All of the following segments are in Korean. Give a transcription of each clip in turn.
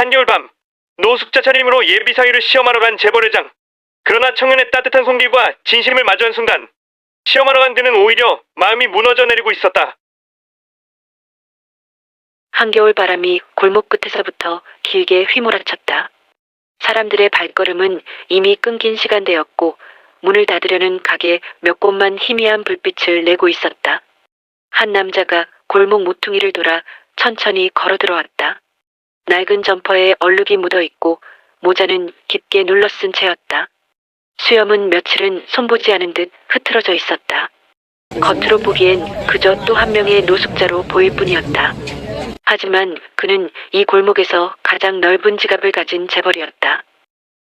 한겨울 밤 노숙자 차림으로 예비 사위를 시험하러 간 재벌회장. 그러나 청년의 따뜻한 손길과 진심을 마주한 순간 시험하러 간 그는 오히려 마음이 무너져 내리고 있었다. 한겨울 바람이 골목 끝에서부터 길게 휘몰아쳤다. 사람들의 발걸음은 이미 끊긴 시간대였고 문을 닫으려는 가게 몇 곳만 희미한 불빛을 내고 있었다. 한 남자가 골목 모퉁이를 돌아 천천히 걸어 들어왔다. 낡은 점퍼에 얼룩이 묻어 있고 모자는 깊게 눌러쓴 채였다. 수염은 며칠은 손보지 않은 듯 흐트러져 있었다. 겉으로 보기엔 그저 또 한 명의 노숙자로 보일 뿐이었다. 하지만 그는 이 골목에서 가장 넓은 지갑을 가진 재벌이었다.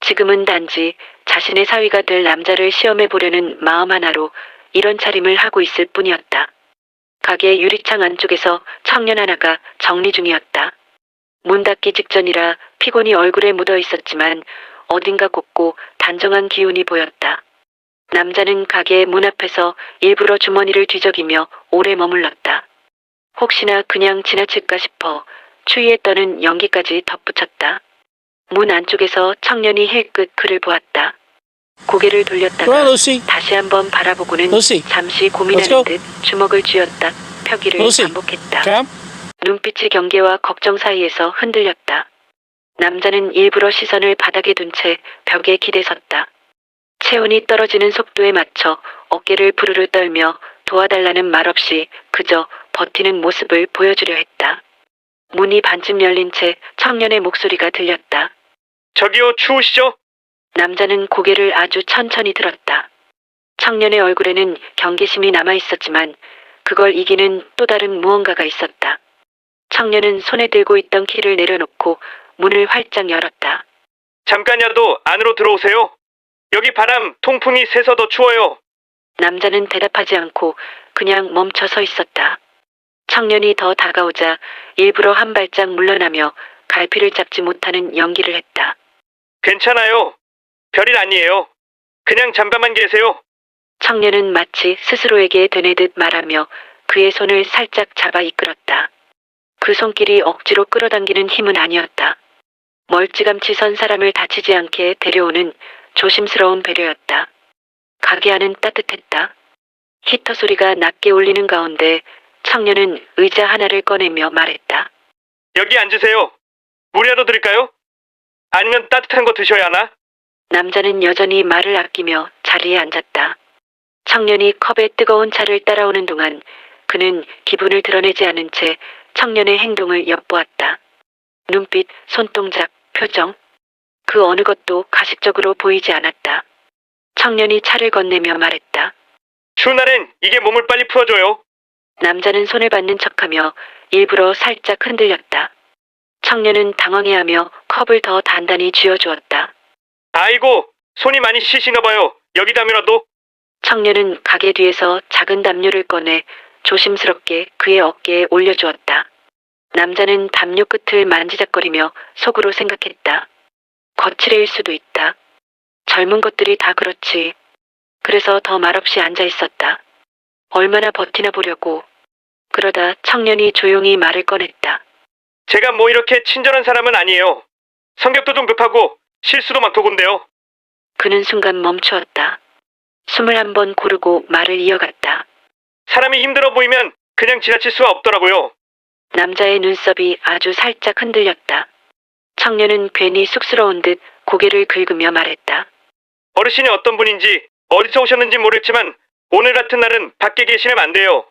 지금은 단지 자신의 사위가 될 남자를 시험해 보려는 마음 하나로 이런 차림을 하고 있을 뿐이었다. 가게 유리창 안쪽에서 청년 하나가 정리 중이었다. 문 닫기 직전이라 피곤이 얼굴에 묻어 있었지만 어딘가 곱고 단정한 기운이 보였다. 남자는 가게 문 앞에서 일부러 주머니를 뒤적이며 오래 머물렀다. 혹시나 그냥 지나칠까 싶어 추위에 떠는 연기까지 덧붙였다. 문 안쪽에서 청년이 힐끗 그를 보았다. 고개를 돌렸다가. 다시 한번 바라보고는 잠시 고민하는. 듯 주먹을 쥐었다. 펴기를 반복했다. 눈빛의 경계와 걱정 사이에서 흔들렸다. 남자는 일부러 시선을 바닥에 둔 채 벽에 기대섰다. 체온이 떨어지는 속도에 맞춰 어깨를 부르르 떨며 도와달라는 말 없이 그저 버티는 모습을 보여주려 했다. 문이 반쯤 열린 채 청년의 목소리가 들렸다. 저기요, 추우시죠? 남자는 고개를 아주 천천히 들었다. 청년의 얼굴에는 경계심이 남아 있었지만 그걸 이기는 또 다른 무언가가 있었다. 청년은 손에 들고 있던 키를 내려놓고 문을 활짝 열었다. 잠깐이라도 안으로 들어오세요. 여기 바람, 통풍이 세서 더 추워요. 남자는 대답하지 않고 그냥 멈춰 서 있었다. 청년이 더 다가오자 일부러 한 발짝 물러나며 갈피를 잡지 못하는 연기를 했다. 괜찮아요. 별일 아니에요. 그냥 잠깐만 계세요. 청년은 마치 스스로에게 되뇌듯 말하며 그의 손을 살짝 잡아 이끌었다. 그 손길이 억지로 끌어당기는 힘은 아니었다. 멀찌감치 선 사람을 다치지 않게 데려오는 조심스러운 배려였다. 가게 안은 따뜻했다. 히터 소리가 낮게 울리는 가운데 청년은 의자 하나를 꺼내며 말했다. 여기 앉으세요. 물이라도 드릴까요? 아니면 따뜻한 거 드셔야 하나? 남자는 여전히 말을 아끼며 자리에 앉았다. 청년이 컵에 뜨거운 차를 따라오는 동안 그는 기분을 드러내지 않은 채 청년의 행동을 엿보았다. 눈빛, 손동작, 표정. 그 어느 것도 가식적으로 보이지 않았다. 청년이 차를 건네며 말했다. 추운 날엔 이게 몸을 빨리 풀어줘요. 남자는 손을 받는 척하며 일부러 살짝 흔들렸다. 청년은 당황해하며 컵을 더 단단히 쥐어주었다. 아이고, 손이 많이 시신가 봐요. 여기 담이라도. 청년은 가게 뒤에서 작은 담요를 꺼내 조심스럽게 그의 어깨에 올려주었다. 남자는 담요 끝을 만지작거리며 속으로 생각했다. 거칠해일 수도 있다. 젊은 것들이 다 그렇지. 그래서 더 말없이 앉아 있었다. 얼마나 버티나 보려고. 그러다 청년이 조용히 말을 꺼냈다. 제가 뭐 이렇게 친절한 사람은 아니에요. 성격도 좀 급하고 실수도 많더군데요. 그는 순간 멈추었다. 숨을 한 번 고르고 말을 이어갔다. 사람이 힘들어 보이면 그냥 지나칠 수가 없더라고요. 남자의 눈썹이 아주 살짝 흔들렸다. 청년은 괜히 쑥스러운 듯 고개를 긁으며 말했다. 어르신이 어떤 분인지 어디서 오셨는지 모르겠지만 오늘 같은 날은 밖에 계시면 안 돼요.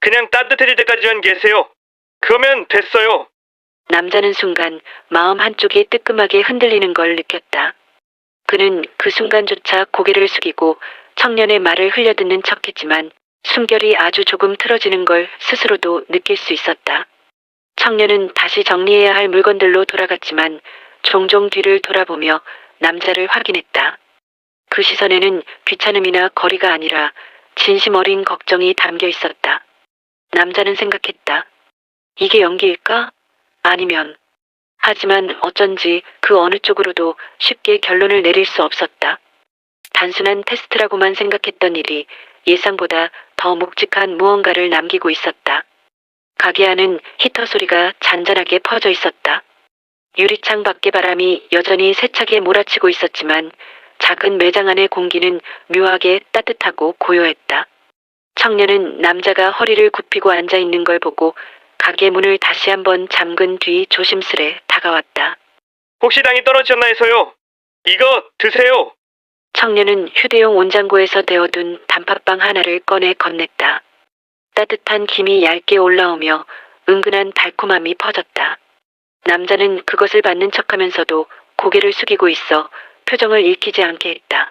그냥 따뜻해질 때까지만 계세요. 그러면 됐어요. 남자는 순간 마음 한쪽이 뜨끔하게 흔들리는 걸 느꼈다. 그는 그 순간조차 고개를 숙이고 청년의 말을 흘려듣는 척했지만 숨결이 아주 조금 틀어지는 걸 스스로도 느낄 수 있었다. 청년은 다시 정리해야 할 물건들로 돌아갔지만 종종 뒤를 돌아보며 남자를 확인했다. 그 시선에는 귀찮음이나 거리가 아니라 진심 어린 걱정이 담겨 있었다. 남자는 생각했다. 이게 연기일까? 아니면 하지만 어쩐지 그 어느 쪽으로도 쉽게 결론을 내릴 수 없었다. 단순한 테스트라고만 생각했던 일이 예상보다 더 묵직한 무언가를 남기고 있었다. 가게 안은 히터 소리가 잔잔하게 퍼져 있었다. 유리창 밖의 바람이 여전히 세차게 몰아치고 있었지만 작은 매장 안의 공기는 묘하게 따뜻하고 고요했다. 청년은 남자가 허리를 굽히고 앉아 있는 걸 보고 가게 문을 다시 한번 잠근 뒤 조심스레 다가왔다. 혹시 당이 떨어졌나 해서요. 이거 드세요. 청년은 휴대용 온장고에서 데워둔 단팥빵 하나를 꺼내 건넸다. 따뜻한 김이 얇게 올라오며 은근한 달콤함이 퍼졌다. 남자는 그것을 받는 척하면서도 고개를 숙이고 있어 표정을 읽히지 않게 했다.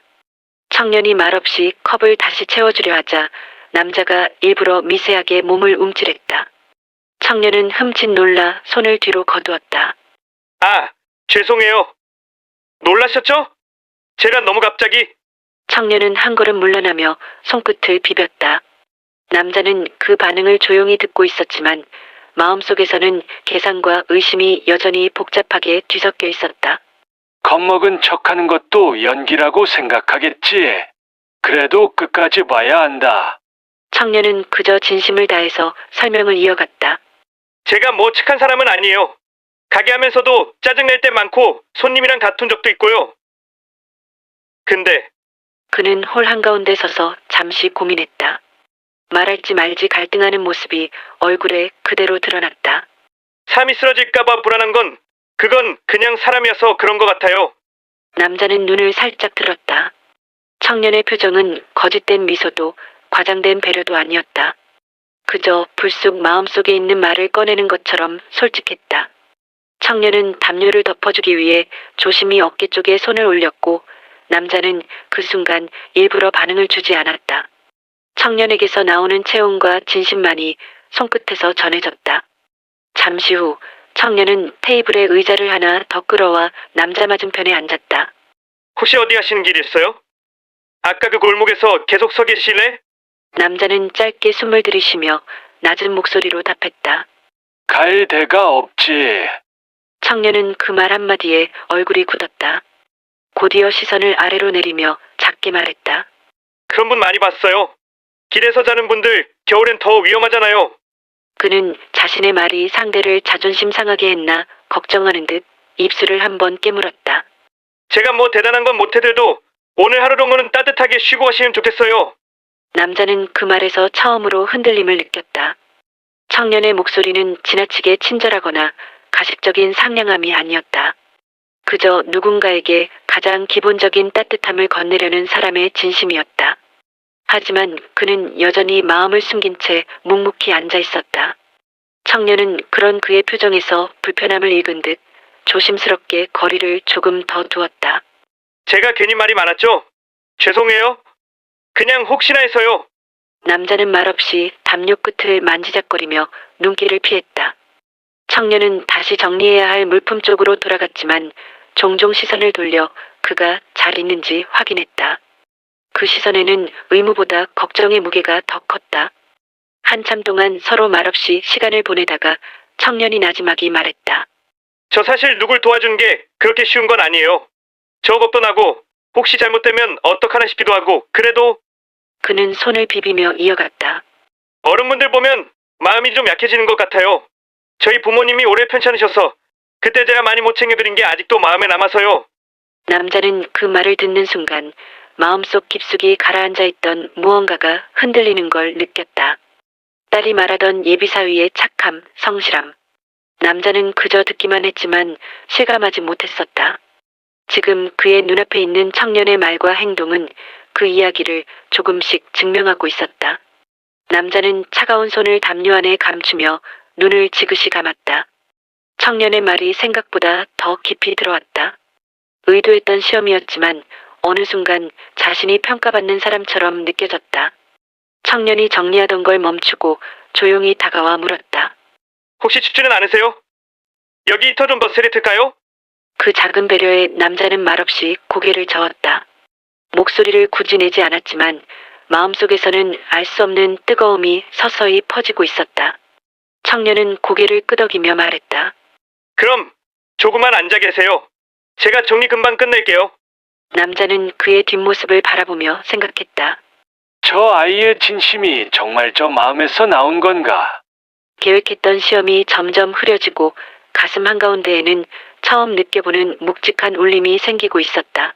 청년이 말없이 컵을 다시 채워주려 하자 남자가 일부러 미세하게 몸을 움찔했다. 청년은 흠칫 놀라 손을 뒤로 거두었다. 아, 죄송해요. 놀라셨죠? 제가 너무 갑자기 청년은 한 걸음 물러나며 손끝을 비볐다. 남자는 그 반응을 조용히 듣고 있었지만 마음속에서는 계산과 의심이 여전히 복잡하게 뒤섞여 있었다. 겁먹은 척하는 것도 연기라고 생각하겠지. 그래도 끝까지 봐야 한다. 청년은 그저 진심을 다해서 설명을 이어갔다. 제가 뭐 착한 사람은 아니에요. 가게 하면서도 짜증낼 때 많고 손님이랑 다툰 적도 있고요. 근데 그는 홀 한가운데 서서 잠시 고민했다. 말할지 말지 갈등하는 모습이 얼굴에 그대로 드러났다. 삶이 쓰러질까봐 불안한 건 그건 그냥 사람이어서 그런 것 같아요. 남자는 눈을 살짝 들었다. 청년의 표정은 거짓된 미소도 과장된 배려도 아니었다. 그저 불쑥 마음속에 있는 말을 꺼내는 것처럼 솔직했다. 청년은 담요를 덮어주기 위해 조심히 어깨 쪽에 손을 올렸고 남자는 그 순간 일부러 반응을 주지 않았다. 청년에게서 나오는 체온과 진심만이 손끝에서 전해졌다. 잠시 후 청년은 테이블에 의자를 하나 더 끌어와 남자 맞은편에 앉았다. 혹시 어디 가시는 길 있어요? 아까 그 골목에서 계속 서 계실래? 남자는 짧게 숨을 들이쉬며 낮은 목소리로 답했다. 갈 데가 없지. 청년은 그 말 한마디에 얼굴이 굳었다. 곧이어 시선을 아래로 내리며 작게 말했다. 그런 분 많이 봤어요. 길에서 자는 분들 겨울엔 더 위험하잖아요. 그는 자신의 말이 상대를 자존심 상하게 했나 걱정하는 듯 입술을 한번 깨물었다. 제가 뭐 대단한 건 못해도 오늘 하루 정도는 따뜻하게 쉬고 가시면 좋겠어요. 남자는 그 말에서 처음으로 흔들림을 느꼈다. 청년의 목소리는 지나치게 친절하거나 가식적인 상냥함이 아니었다. 그저 누군가에게 가장 기본적인 따뜻함을 건네려는 사람의 진심이었다. 하지만 그는 여전히 마음을 숨긴 채 묵묵히 앉아 있었다. 청년은 그런 그의 표정에서 불편함을 읽은 듯 조심스럽게 거리를 조금 더 두었다. 제가 괜히 말이 많았죠? 죄송해요. 그냥 혹시나 해서요. 남자는 말없이 담요 끝을 만지작거리며 눈길을 피했다. 청년은 다시 정리해야 할 물품 쪽으로 돌아갔지만 종종 시선을 돌려 그가 잘 있는지 확인했다. 그 시선에는 의무보다 걱정의 무게가 더 컸다. 한참 동안 서로 말없이 시간을 보내다가 청년이 나지막이 말했다. 저 사실 누굴 도와준 게 그렇게 쉬운 건 아니에요. 저 겁도 나고 혹시 잘못되면 어떡하나 싶기도 하고 그래도 그는 손을 비비며 이어갔다. 어른분들 보면 마음이 좀 약해지는 것 같아요. 저희 부모님이 오래 편찮으셔서 그때 제가 많이 못 챙겨드린 게 아직도 마음에 남아서요. 남자는 그 말을 듣는 순간 마음속 깊숙이 가라앉아 있던 무언가가 흔들리는 걸 느꼈다. 딸이 말하던 예비사위의 착함, 성실함. 남자는 그저 듣기만 했지만 실감하지 못했었다. 지금 그의 눈앞에 있는 청년의 말과 행동은 그 이야기를 조금씩 증명하고 있었다. 남자는 차가운 손을 담요 안에 감추며 눈을 지그시 감았다. 청년의 말이 생각보다 더 깊이 들어왔다. 의도했던 시험이었지만 어느 순간 자신이 평가받는 사람처럼 느껴졌다. 청년이 정리하던 걸 멈추고 조용히 다가와 물었다. 혹시 춥지는 않으세요? 여기 히터 좀 더 세례틀까요? 그 작은 배려에 남자는 말없이 고개를 저었다. 목소리를 굳이 내지 않았지만 마음속에서는 알 수 없는 뜨거움이 서서히 퍼지고 있었다. 청년은 고개를 끄덕이며 말했다. 그럼 조금만 앉아 계세요. 제가 정리 금방 끝낼게요. 남자는 그의 뒷모습을 바라보며 생각했다. 저 아이의 진심이 정말 저 마음에서 나온 건가? 계획했던 시험이 점점 흐려지고 가슴 한가운데에는 처음 느껴보는 묵직한 울림이 생기고 있었다.